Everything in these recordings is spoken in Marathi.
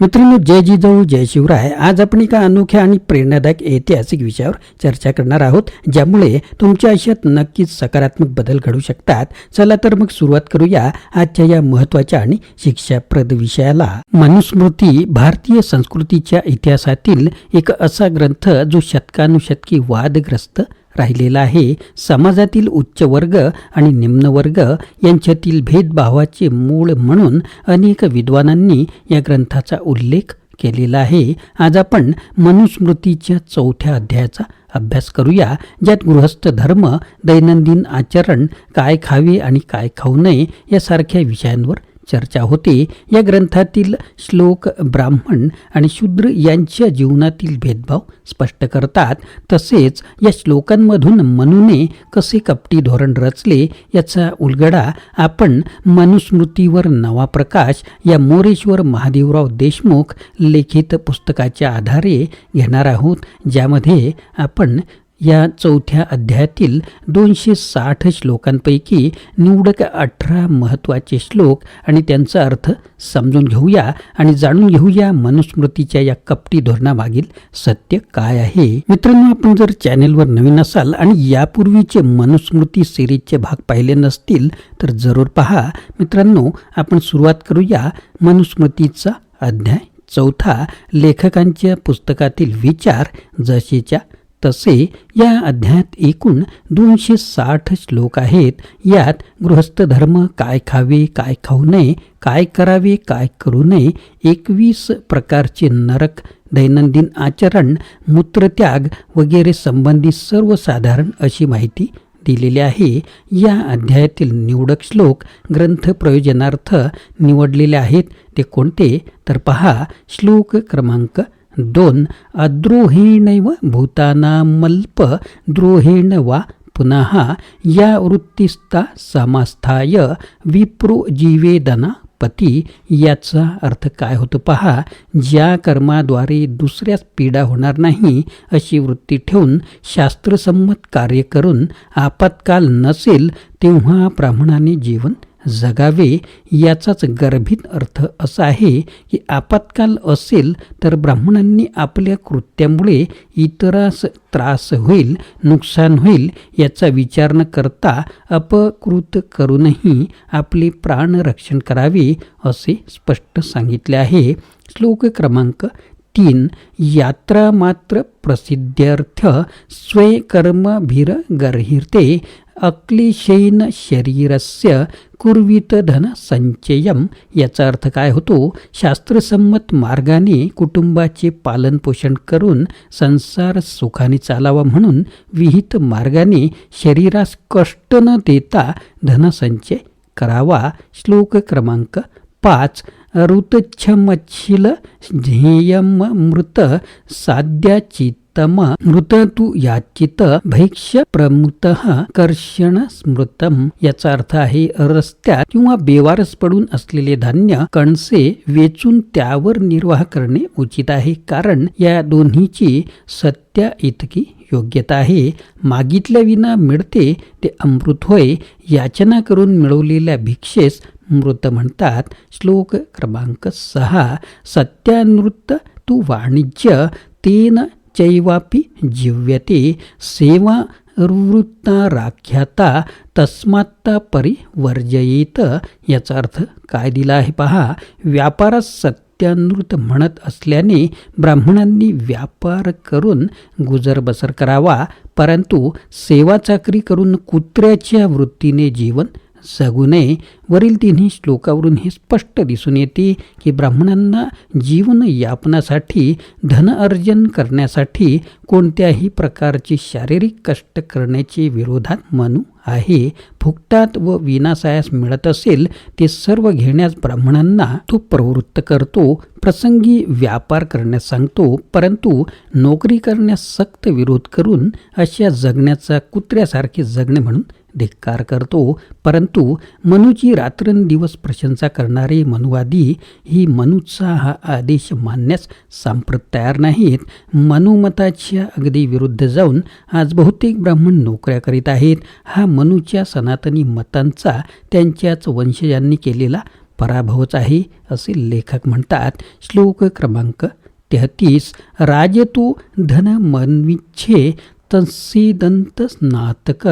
मित्रांनो जय जिजाऊ जय शिवराय. आज आपण एका अनोख्या आणि प्रेरणादायक ऐतिहासिक विषयावर चर्चा करणार आहोत ज्यामुळे तुमच्या आयुष्यात नक्कीच सकारात्मक बदल घडू शकतात. चला तर मग सुरुवात करूया आजच्या या महत्त्वाच्या आणि शिक्षाप्रद विषयाला. मनुस्मृती भारतीय संस्कृतीच्या इतिहासातील एक असा ग्रंथ जो शतकानुशतकी वादग्रस्त राहिलेला आहे. समाजातील उच्च वर्ग आणि निम्न वर्ग यांच्यातील भेदभावाचे मूळ म्हणून अनेक विद्वानांनी या ग्रंथाचा उल्लेख केलेला आहे. आज आपण मनुस्मृतीच्या चौथ्या अध्यायाचा अभ्यास करूया ज्यात गृहस्थ धर्म दैनंदिन आचरण काय खावे आणि काय खाऊ नये यासारख्या विषयांवर चर्चा होते. या ग्रंथातील श्लोक ब्राह्मण आणि शूद्र यांच्या जीवनातील भेदभाव स्पष्ट करतात. तसेच या श्लोकांमधून मनुने कसे कपटी धोरण रचले याचा उलगडा आपण मनुस्मृतीवर नवा प्रकाश या मोरेश्वर महादेवराव देशमुख लिखित पुस्तकाच्या आधारे घेणार आहोत. ज्यामध्ये आपण या चौथ्या अध्यायातील दोनशे साठ श्लोकांपैकी निवडक अठरा महत्त्वाचे श्लोक आणि त्यांचा अर्थ समजून घेऊया आणि जाणून घेऊया मनुस्मृतीच्या या कपटी धोरणामागील सत्य काय आहे. मित्रांनो आपण जर चॅनेलवर नवीन असाल आणि यापूर्वीचे मनुस्मृती सिरीजचे भाग पाहिले नसतील तर जरूर पहा. मित्रांनो आपण सुरुवात करूया मनुस्मृतीचा अध्याय चौथा. लेखकांच्या पुस्तकातील विचार जशीच्या तसे या अध्यायात एकूण दोनशे साठ श्लोक आहेत. यात गृहस्थ धर्म काय खावे काय खाऊ नये काय करावे काय करू नये एकवीस प्रकारचे नरक दैनंदिन आचरण मूत्रत्याग वगैरे संबंधी सर्वसाधारण अशी माहिती दिलेली आहे. या अध्यायातील निवडक श्लोक ग्रंथ प्रयोजनार्थ निवडलेले आहेत. ते कोणते? तर पहा श्लोक क्रमांक दोन अद्रोहेणैव भूतानामल्प द्रोहेण वा पुनः या वृत्तीस्ता समास्थाय विप्रो जीवेदना पती याचा अर्थ काय होतो पहा ज्या कर्माद्वारे दुसऱ्यास पीडा होणार नाही अशी वृत्ती ठेवून शास्त्रसंमत कार्य करून आपत्काल नसेल तेव्हा ब्राह्मणाने जीवन जगावे याचाच गर्भित अर्थ असा आहे की आपत्काल असेल तर ब्राह्मणांनी आपल्या कृत्यामुळे इतरास त्रास होईल नुकसान होईल याचा विचार न करता अपकृत करूनही आपले प्राणरक्षण करावे असे स्पष्ट सांगितले आहे. श्लोक क्रमांक तीन यात्रा मात्र प्रसिद्ध्यर्थ स्वयकर्मभिरगर्हिते अक्लिशेन शरीरस्य कुर्वित धन संचयम याचा अर्थ काय होतो? शास्त्रसंमत मार्गाने कुटुंबाचे पालनपोषण करून संसार सुखाने चालावा म्हणून विहित मार्गाने शरीरास कष्ट न देता धनसंचय करावा. श्लोक क्रमांक पाच. ऋतच्छमच्छिल ध्येयम मृत साध्याचित तम मृत तू याचित भैक्ष प्रमुत कर्षण स्मृतम. याचा अर्थ आहे रस्त्यात किंवा बेवारस पडून असलेले धान्य कणसे वेचून त्यावर निर्वाह करणे उचित आहे कारण या दोन्हीची सत्या इतकी योग्यता आहे. मागितल्या विना मिळते ते अमृत होय याचना करून मिळवलेल्या भिक्षेस मृत म्हणतात. श्लोक क्रमांक सहा सत्यानृत तू वाणिज्य तेन चैवापि जिव्यते सेवा वृत्ता राख्याता तस्मात्ता परिवर्जयेत. याचा अर्थ काय दिला आहे पहा व्यापारात सत्यानृत म्हणत असल्याने ब्राह्मणांनी व्यापार करून गुजरबसर करावा परंतु सेवा चाकरी करून कुत्र्याच्या वृत्तीने जीवन जगू नये वरील तिन्ही श्लोकावरून हे स्पष्ट दिसून येते की ब्राह्मणांना जीवन यापनासाठी धन अर्जन करण्यासाठी कोणत्याही प्रकारची शारीरिक कष्ट करण्याचे विरोधात मनू आहे फुकटात व विनासायास मिळत असेल ते सर्व घेण्यास ब्राह्मणांना तो प्रवृत्त करतो प्रसंगी व्यापार करण्यास सांगतो परंतु नोकरी करण्यास सक्त विरोध करून अशा जगण्याचा कुत्र्यासारखे जगणे म्हणून धिक्कार करतो. परंतु मनुची रात्रंदिवस प्रशंसा करणारे मनुवादी ही मनुचा हा आदेश मानण्यास सांप्रत तयार नाहीत. मनुमताच्या अगदी विरुद्ध जाऊन आज बहुतेक ब्राह्मण नोकऱ्या करीत आहेत. हा मनुच्या सनातनी मतांचा त्यांच्याच वंशजांनी केलेला पराभवच आहे असे लेखक म्हणतात. श्लोक क्रमांक तेहतीस राज तू धन मनविच्छे तत्सीदंत स्नातक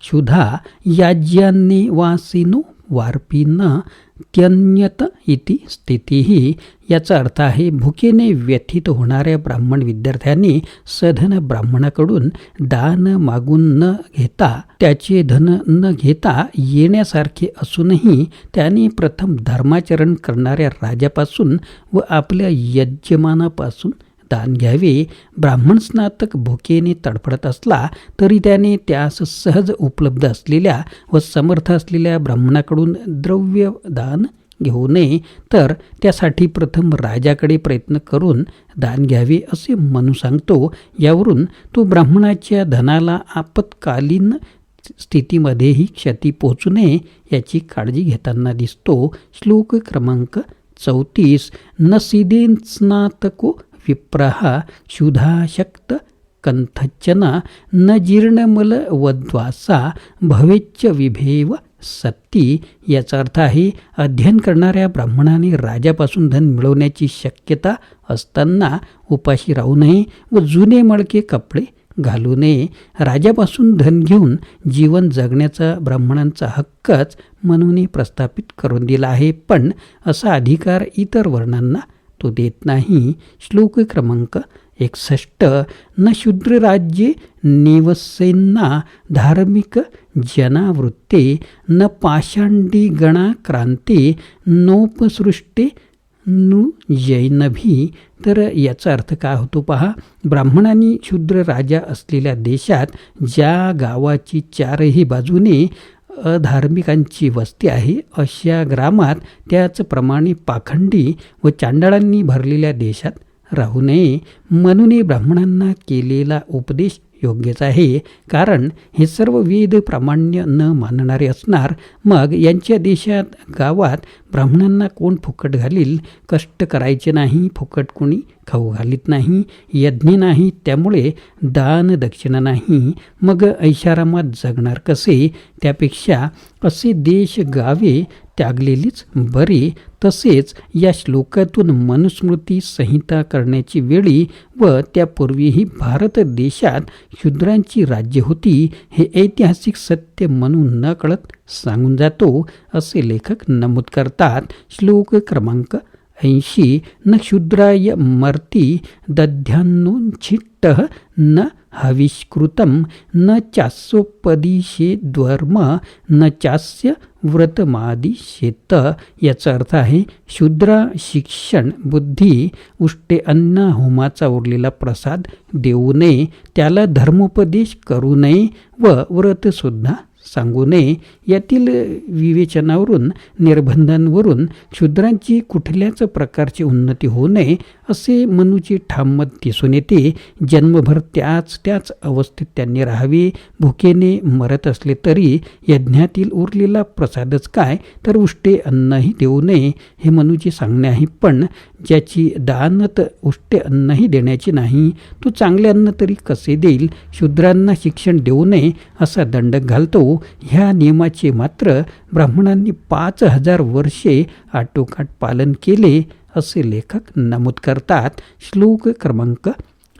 क्षुधा याज्यान्ने वासिनो वार्पिन त्यन्यत इति स्थितीही याचा अर्थ आहे भुकेने व्यथित होणाऱ्या ब्राह्मण विद्यार्थ्यांनी सधन ब्राह्मणाकडून दान मागून न घेता त्याचे धन न घेता येण्यासारखे असूनही त्याने प्रथम धर्माचरण करणाऱ्या राजापासून व आपल्या यजमानापासून दान घ्यावे. ब्राह्मण स्नातक भुकेने तडफडत असला तरी त्याने त्यास सहज उपलब्ध असलेल्या व समर्थ असलेल्या ब्राह्मणाकडून द्रव्य दान घेऊ नये. तर त्यासाठी प्रथम राजाकडे प्रयत्न करून दान घ्यावे असे मनू सांगतो. यावरून तो ब्राह्मणाच्या धनाला आपत्कालीन स्थितीमध्येही क्षती पोचू नये याची काळजी घेताना दिसतो. श्लोक क्रमांक चौतीस. न सिदेन स्नातको विप्रः क्षुधाशक्त कंथचन न जीर्णमल वद्वासा भवेच्च विभेव सत्ती याचा अर्थ आहे अध्ययन करणाऱ्या ब्राह्मणाने राजापासून धन मिळवण्याची शक्यता असताना उपाशी राहू नये व जुने मळके कपडे घालू नये. राजापासून धन घेऊन जीवन जगण्याचा ब्राह्मणांचा हक्कच म्हणून प्रस्थापित करून दिला आहे. पण असा अधिकार इतर वर्णांना तो देत नाही. श्लोक क्रमांक एकसष्ट. न शूद्रराज्ये निवसेंना धार्मिक जनावृत्ते न पाषांडी गणाक्रांती नोपसृष्टे नु जैनभी. तर याचा अर्थ काय होतो पहा. ब्राह्मणांनी शूद्र राजा असलेल्या देशात ज्या गावाची चारही बाजूने अधार्मिकांची वस्ती आहे. अशा ग्रामात त्याचप्रमाणे पाखंडी व चांडाळांनी भरलेल्या देशात राहू नये. म्हणूनही ब्राह्मणांना केलेला उपदेश योग्यच आहे कारण हे सर्व वेद प्रामाण्य न मानणारे असणार मग यांच्या देशात गावात ब्राह्मणांना कोण फुकट घालील? कष्ट करायचे नाही फुकट कोणी खाऊ घालीत नाही यज्ञ नाही त्यामुळे दान दक्षिणा नाही मग ऐशारामात जगणार कसे? त्यापेक्षा असे देश गावे त्यागलेलीच बरे तसेच या श्लोकातून मनुस्मृती संहिता करण्याची वेळी व त्यापूर्वीही भारत देशात शूद्रांची राज्य होती हे ऐतिहासिक सत्य म्हणून न कळत सांगून जातो असे लेखक नमूद करतात. श्लोक क्रमांक ऐंशी न क्षुद्राय मर्ती दध्यान्नोच्छिट्ट न हविष्कृतं न चास्योपदिशेद्वर्म न चास्य व्रतमादिशेत। याचा अर्थ आहे शूद्र शिक्षण बुद्धी उष्टे अन्न होमाचा उरलेला प्रसाद देऊ नये त्याला धर्मोपदेश करू नये व व्रतसुद्धा सांगू नये. यातील विवेचनावरून निर्बंधांवरून क्षुद्रांची कुठल्याच प्रकारची उन्नती होऊ नये असे मनूची ठाममत दिसून येते. जन्मभर त्याच त्याच अवस्थेत त्यांनी राहावे. भुकेने मरत असले तरी यज्ञातील उरलेला प्रसादच काय? तर उष्टे अन्नही देऊ नये हे मनूचे सांगणे आहे पण ज्याची दानत उष्टे अन्नही देण्याची नाही तो चांगले अन्न तरी कसे देईल? शूद्रांना शिक्षण देऊ नये असा दंड घालतो. ह्या नियमाचे मात्र ब्राह्मणांनी पाच हजार वर्षे आटोकाट पालन केले असे लेखक नमूद करतात. श्लोक क्रमांक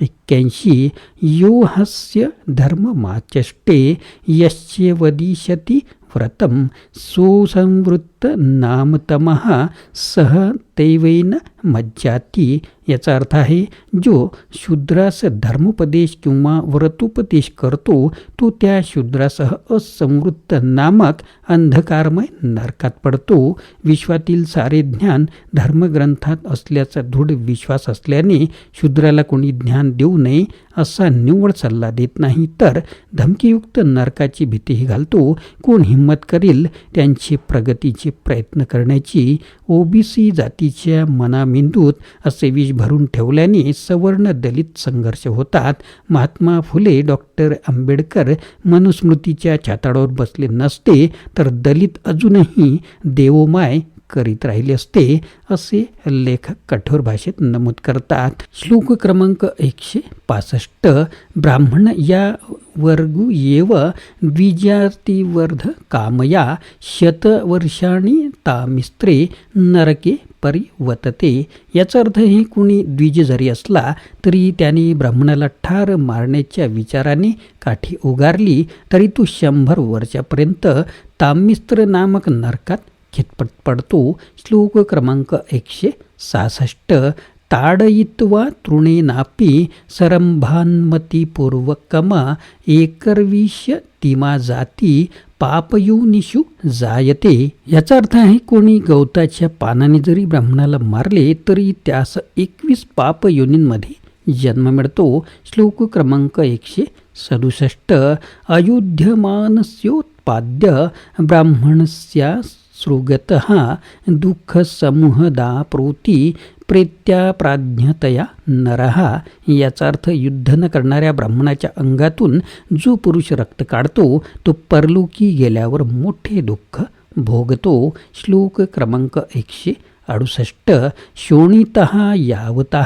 एक्क्याऐंशी यो हस्य धर्ममाचष्टे यस्य व्रतम व्रतं सुसंवृत्त नामतमः सह दैवेन मज्जाती। याचा अर्थ आहे जो शूद्रास धर्मोपदेश किंवा व्रतोपदेश करतो तो त्या शूद्रासह असंवृत्त नामक अंधकारमय नरकात पडतो। विश्वातील सारे ज्ञान धर्मग्रंथात असल्याचा दृढ विश्वास असल्याने शूद्राला कोणी ज्ञान देऊ नये असा निव्वळ सल्ला देत नाही तर धमकीयुक्त नरकाची भीतीही घालतो। कोण हिंमत करील त्यांची प्रगतीचे प्रयत्न करण्याची ओबीसी जातीच्या मनामेंदूत असे विष भरून ठेवल्याने सवर्ण दलित संघर्ष होतात. महात्मा फुले डॉक्टर आंबेडकर मनुस्मृतीच्या छाताडावर बसले नसते तर दलित अजूनही देवोमाय करीत राहिले असते असे लेखक कठोर भाषेत नमूद करतात. श्लोक क्रमांक एकशे पासष्ट ब्राह्मण या वर्गु एव द्विजातिवर्ध कामया शतवर्षाणी तामिस्त्रे नरके परिवतते. याचा अर्थ हे कुणी द्विज जरी असला तरी त्याने ब्राह्मणाला ठार मारण्याच्या विचाराने काठी उगारली तरी तो शंभर वर्षापर्यंत तामिस्त्र नामक नरकात खितपट पडतो. श्लोक क्रमांक एकशे सहासष्ट. ताडयित्वा तृणेनापि सरंभान्मतीपूर्वकम एकर्विश तिमा जाती पापयोनिषु जायते याचा अर्थ आहे कोणी गवताच्या पानाने जरी ब्राह्मणाला मारले तरी त्यास एकवीस पापयोनींमध्ये जन्म मिळतो श्लोक क्रमांक एकशे सदुसष्ट अयोध्यमानस्योत्पाद्य ब्राह्मणस्या सृगत दुःखसमूहदा प्रोती प्रेत्या प्राज्ञतया नरहा याचा अर्थ युद्ध न करणाऱ्या ब्राह्मणाच्या अंगातून जो पुरुष रक्त काढतो तो परलोकी गेल्यावर मोठे दुःख भोगतो. श्लोक क्रमांक एकशे अडुसष्ट शोणित यावत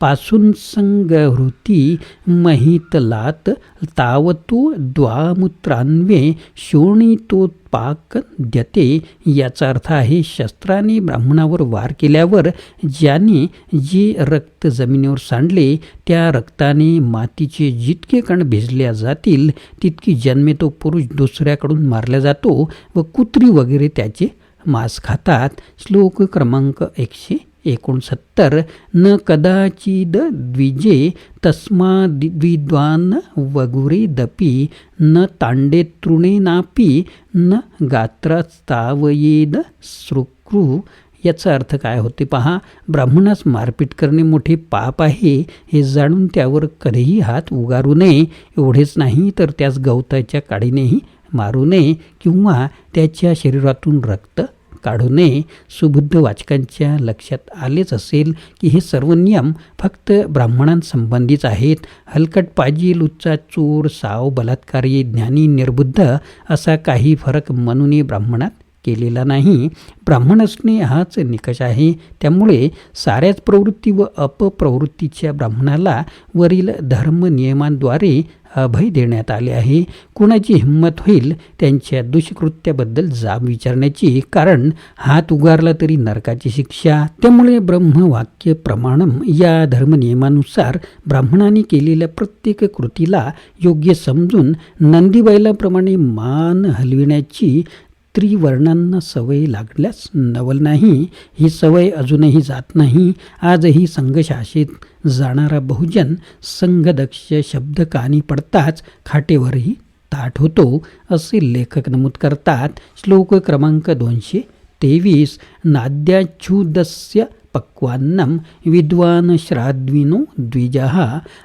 पासून संगहृती महितलात तावतो द्वामूत्रान्वे शोणितोत्पाक द्यते. याचा अर्थ आहे शस्त्राने ब्राह्मणावर वार केल्यावर ज्याने जे रक्त जमिनीवर सांडले त्या रक्ताने मातीचे जितके कण भिजल्या जातील तितकी जन्मे तो पुरुष दुसऱ्याकडून मारला जातो व कुत्री वगैरे त्याचे मांस खातात. श्लोक क्रमांक एकशे एकोणसत्तर. न कदाचिद द्विजे तस्माद्विद्वान वगुरेदपी वगुरे दपी न तांडे तृणेनापी न गात्रास्तावयेद सृक्रू. याचा अर्थ काय होते पहा ब्राह्मणास मारपीट करणे मोठे पाप आहे हे जाणून त्यावर कधीही हात उगारू नये. एवढेच नाही तर त्यास गवताच्या काडीनेही मारू नये किंवा त्याच्या शरीरातून रक्त काढू नये. सुबुद्ध वाचकांच्या लक्षात आलेच असेल की हे सर्व नियम फक्त ब्राह्मणांसंबंधीच आहेत. हलकट पाजी लुच्चा चोर साव बलात्कारी ज्ञानी निर्बुद्ध असा काही फरक मनुने ब्राह्मणात केलेला नाही. ब्राह्मण असणे हाच निकष आहे. त्यामुळे साऱ्याच प्रवृत्ती व अपप्रवृत्तीच्या ब्राह्मणाला वरील धर्म नियमांद्वारे अभय देण्यात आले आहे. कुणाची हिंमत होईल त्यांच्या दुष्कृत्याबद्दल जाब विचारण्याची कारण हात उगारला तरी नरकाची शिक्षा. त्यामुळे ब्रह्मवाक्य प्रमाणम या धर्मनियमानुसार ब्राह्मणाने केलेल्या प्रत्येक कृतीला योग्य समजून नंदीबैलाप्रमाणे मान हलविण्याची त्रिवर्णांना सवय लागल्यास नवल नाही ही सवय अजूनही जात नाही. आजही संघशासित जाणारा बहुजन संघदक्ष शब्द कानी पडताच खाटेवरही ताट होतो असे लेखक नमूद करतात. श्लोक क्रमांक दोनशे तेवीस नाद्याच्छुदस्य पक्वान्नं विद्वान् श्राद्विनो द्विजः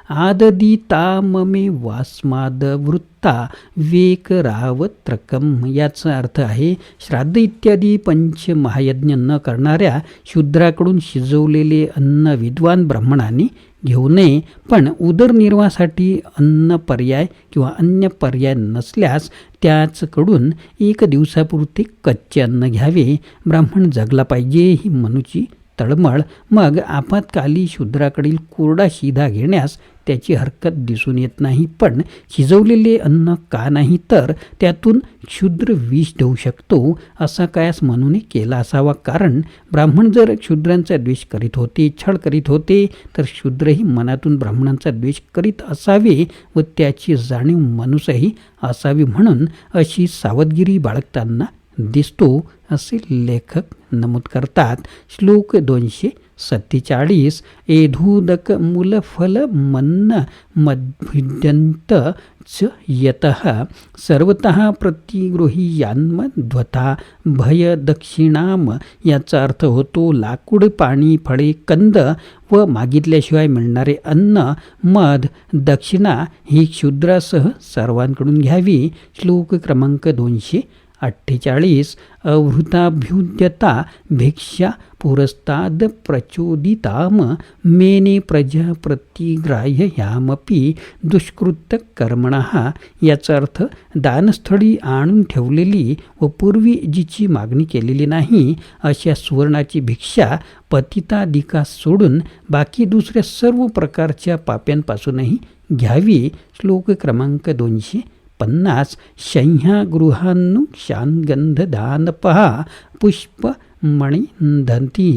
आददिताममे वास्मादवृत्ता वेकरावत्रकम याचा अर्थ आहे श्राद्ध इत्यादी पंचमहायज्ञ न करणाऱ्या शूद्राकडून शिजवलेले अन्न विद्वान ब्राह्मणाने घेऊ नये पण उदरनिर्वाहासाठी अन्न पर्याय किंवा अन्य पर्याय नसल्यास त्याचकडून एक दिवसापुरते कच्चे अन्न घ्यावे. ब्राह्मण जगला पाहिजे ही मनुची तळमळ मग आपत्काली शूद्राकडील कोरडा शिधा घेण्यास त्याची हरकत दिसून येत नाही. पण शिजवलेले अन्न का नाही तर त्यातून क्षुद्र विष देऊ शकतो असा कायास म्हणून केला असावा. कारण ब्राह्मण जर क्षुद्रांचा द्वेष करीत होते छळ करीत होते तर शूद्रही मनातून ब्राह्मणांचा द्वेष करीत असावे व त्याची जाणीव मनुसही असावी म्हणून अशी सावधगिरी बाळगताना दिसतो असे लेखक नमूद करतात. श्लोक दोनशे सत्तेचाळीस एधूदक मूलफल मन्न मद्भिद्यंत च यत। सर्वत प्रतिगृहीयान्मध्वता भय दक्षिणाम। याचा अर्थ होतो लाकूड पाणी फळे कंद व मागितल्याशिवाय मिळणारे अन्न मध दक्षिणा ही क्षुद्रासह सर्वांकडून घ्यावी. श्लोक क्रमांक दोनशे अठ्ठेचाळीस अवृताभ्युद्यता भिक्षा पुरस्ताद प्रचोदिताम मेने प्रजा प्रतिग्राह्य ह्यामपी दुष्कृत कर्मणः याचा अर्थ दानस्थळी आणून ठेवलेली व पूर्वी जिची मागणी केलेली नाही अशा सुवर्णाची भिक्षा पतितादिकास सोडून बाकी दुसऱ्या सर्व प्रकारच्या पाप्यांपासूनही घ्यावी. श्लोक क्रमांक दोनशे पन्नास शह्यागृहान्नु शानगंधदानपहा पुष्प मणिदंती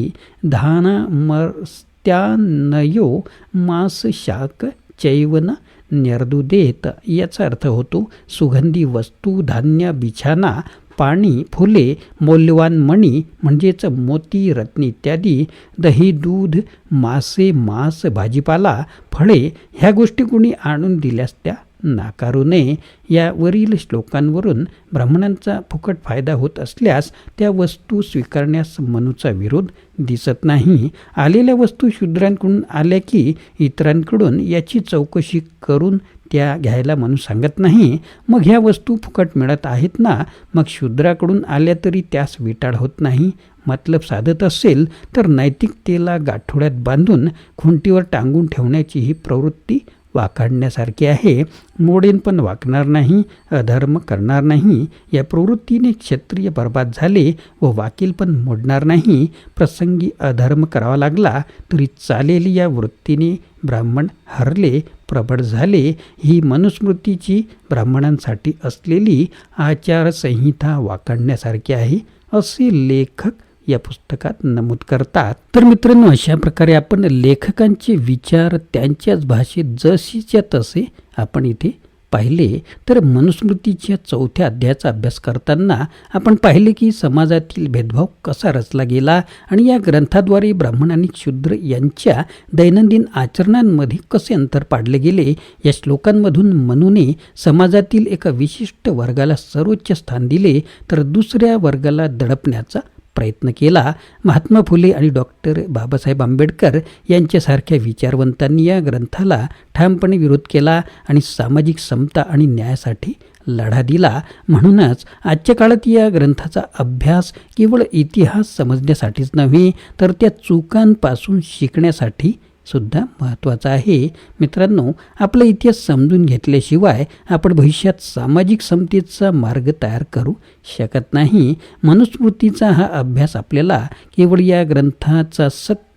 धानामस्त्यानयो मास शाक चैवन निर्दुदेत याचा अर्थ होतो सुगंधी वस्तू धान्य बिछाना पाणी फुले मौल्यवान मणी म्हणजेच मोती रत्न इत्यादी दही दूध मासे मांस भाजीपाला फळे ह्या गोष्टी कुणी आणून दिल्यास त्या नाकारू नये यावरील श्लोकांवरून ब्राह्मणांचा फुकट फायदा होत असल्यास त्या वस्तू स्वीकारण्यास मनूचा विरोध दिसत नाही. आलेल्या वस्तू शूद्रांकडून आल्या की इतरांकडून याची चौकशी करून त्या घ्यायला म्हणून सांगत नाही. मग ह्या वस्तू फुकट मिळत आहेत ना? मग शूद्राकडून आल्या तरी त्यास विटाळ होत नाही. मतलब साधत असेल तर नैतिकतेला गाठोड्यात बांधून खुंटीवर टांगून ठेवण्याची ही प्रवृत्ती वाखाणण्यासारखी आहे. मोडेन पण वाकणार नाही अधर्म करणार नाही. या प्रवृत्तीने क्षत्रिय बर्बाद झाले व वाकील पण मोडणार नाही. प्रसंगी अधर्म करावा लागला तरी चालेल या वृत्तीने. ब्राह्मण हरले प्रबळ झाले. ही मनुस्मृतीची ब्राह्मणांसाठी असलेली आचारसंहिता वाकाडण्यासारखी आहे. असे लेखक या पुस्तकात नमूद करतात. तर मित्रांनो अशा प्रकारे आपण लेखकांचे विचार त्यांच्याच भाषेत जशीच्या तसे आपण इथे पाहिले. तर मनुस्मृतीच्या चौथ्या अध्यायाचा अभ्यास करताना आपण पाहिले की समाजातील भेदभाव कसा रचला गेला आणि या ग्रंथाद्वारे ब्राह्मण आणि शूद्र यांच्या दैनंदिन आचरणांमध्ये कसे अंतर पाडले गेले या श्लोकांमधून मनूने समाजातील एका विशिष्ट वर्गाला सर्वोच्च स्थान दिले तर दुसऱ्या वर्गाला दडपण्याचा प्रयत्न केला महात्मा फुले आणि डॉक्टर बाबासाहेब आंबेडकर यांच्यासारख्या विचारवंतांनी या ग्रंथाला ठामपणे विरोध केला आणि सामाजिक समता आणि न्यायासाठी लढा दिला. म्हणूनच आजच्या काळात या ग्रंथाचा अभ्यास केवळ इतिहास समजण्यासाठीच नव्हे तर त्या चुकांपासून शिकण्यासाठी सुद्धा महत्त्वाचा आहे. मित्रांनो आपला इतिहास समजून घेतल्याशिवाय आपण भविष्यात सामाजिक समतेचा मार्ग तयार करू शकत नाही. मनुस्मृतीचा हा अभ्यास आपल्याला केवळ या ग्रंथाचा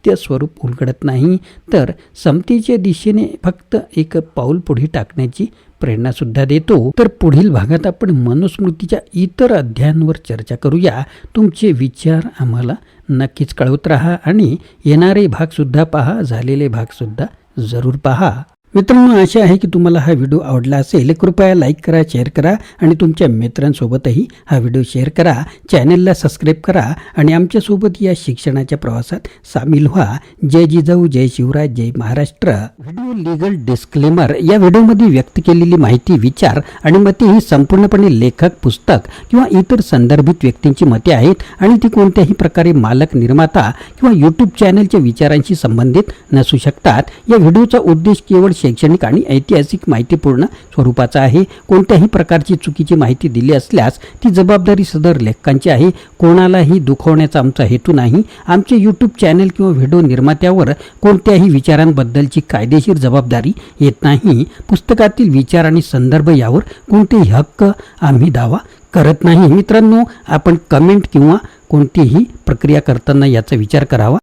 सत्य स्वरूप उलगडत नाही तर समतेच्या दिशेने फक्त एक पाऊल पुढे टाकण्याची प्रेरणासुद्धा देतो. तर पुढील भागात आपण मनुस्मृतीच्या इतर अध्यायांवर चर्चा करूया. तुमचे विचार आम्हाला नक्कीच कळवत राहा आणि येणारे भागसुद्धा पहा झालेले भागसुद्धा जरूर पहा. मित्रांनो आशा आहे की तुम्हाला हा व्हिडिओ आवडला असेल. कृपया लाईक करा शेअर करा आणि तुमच्या मित्रांसोबतही हा व्हिडिओ शेअर करा. चॅनलला सबस्क्राईब करा आणि आमच्यासोबत या शिक्षणाच्या प्रवासात सामील व्हा. जय जिजाऊ जय शिवराज जय महाराष्ट्र. व्हिडिओ लिगल डिस्क्लेमर या व्हिडिओमध्ये व्यक्त केलेली माहिती विचार आणि मते ही संपूर्णपणे लेखक पुस्तक किंवा इतर संदर्भित व्यक्तींची मते आहेत आणि ती कोणत्याही प्रकारे मालक निर्माता किंवा यूट्यूब चॅनलच्या विचारांशी संबंधित नसू शकतात. या व्हिडिओचा उद्देश केवळ शैक्षणिक आणि ऐतिहासिक माहितीपूर्ण स्वरूपाचा आहे. कोणत्याही प्रकारची चुकीची माहिती दिली असल्यास ती जबाबदारी सदर लेखकांची आहे. कोणालाही दुखवण्याचा आमचा हेतू नाही. आमचे यूट्यूब चॅनल किंवा व्हिडिओ निर्मात्यावर कोणत्याही विचारांबद्दलची कायदेशीर जबाबदारी येत नाही. पुस्तकातील विचार आणि संदर्भ यावर कोणतेही हक्क आम्ही दावा करत नाही. मित्रांनो आपण कमेंट किंवा कोणतीही प्रक्रिया करताना याचा विचार करावा.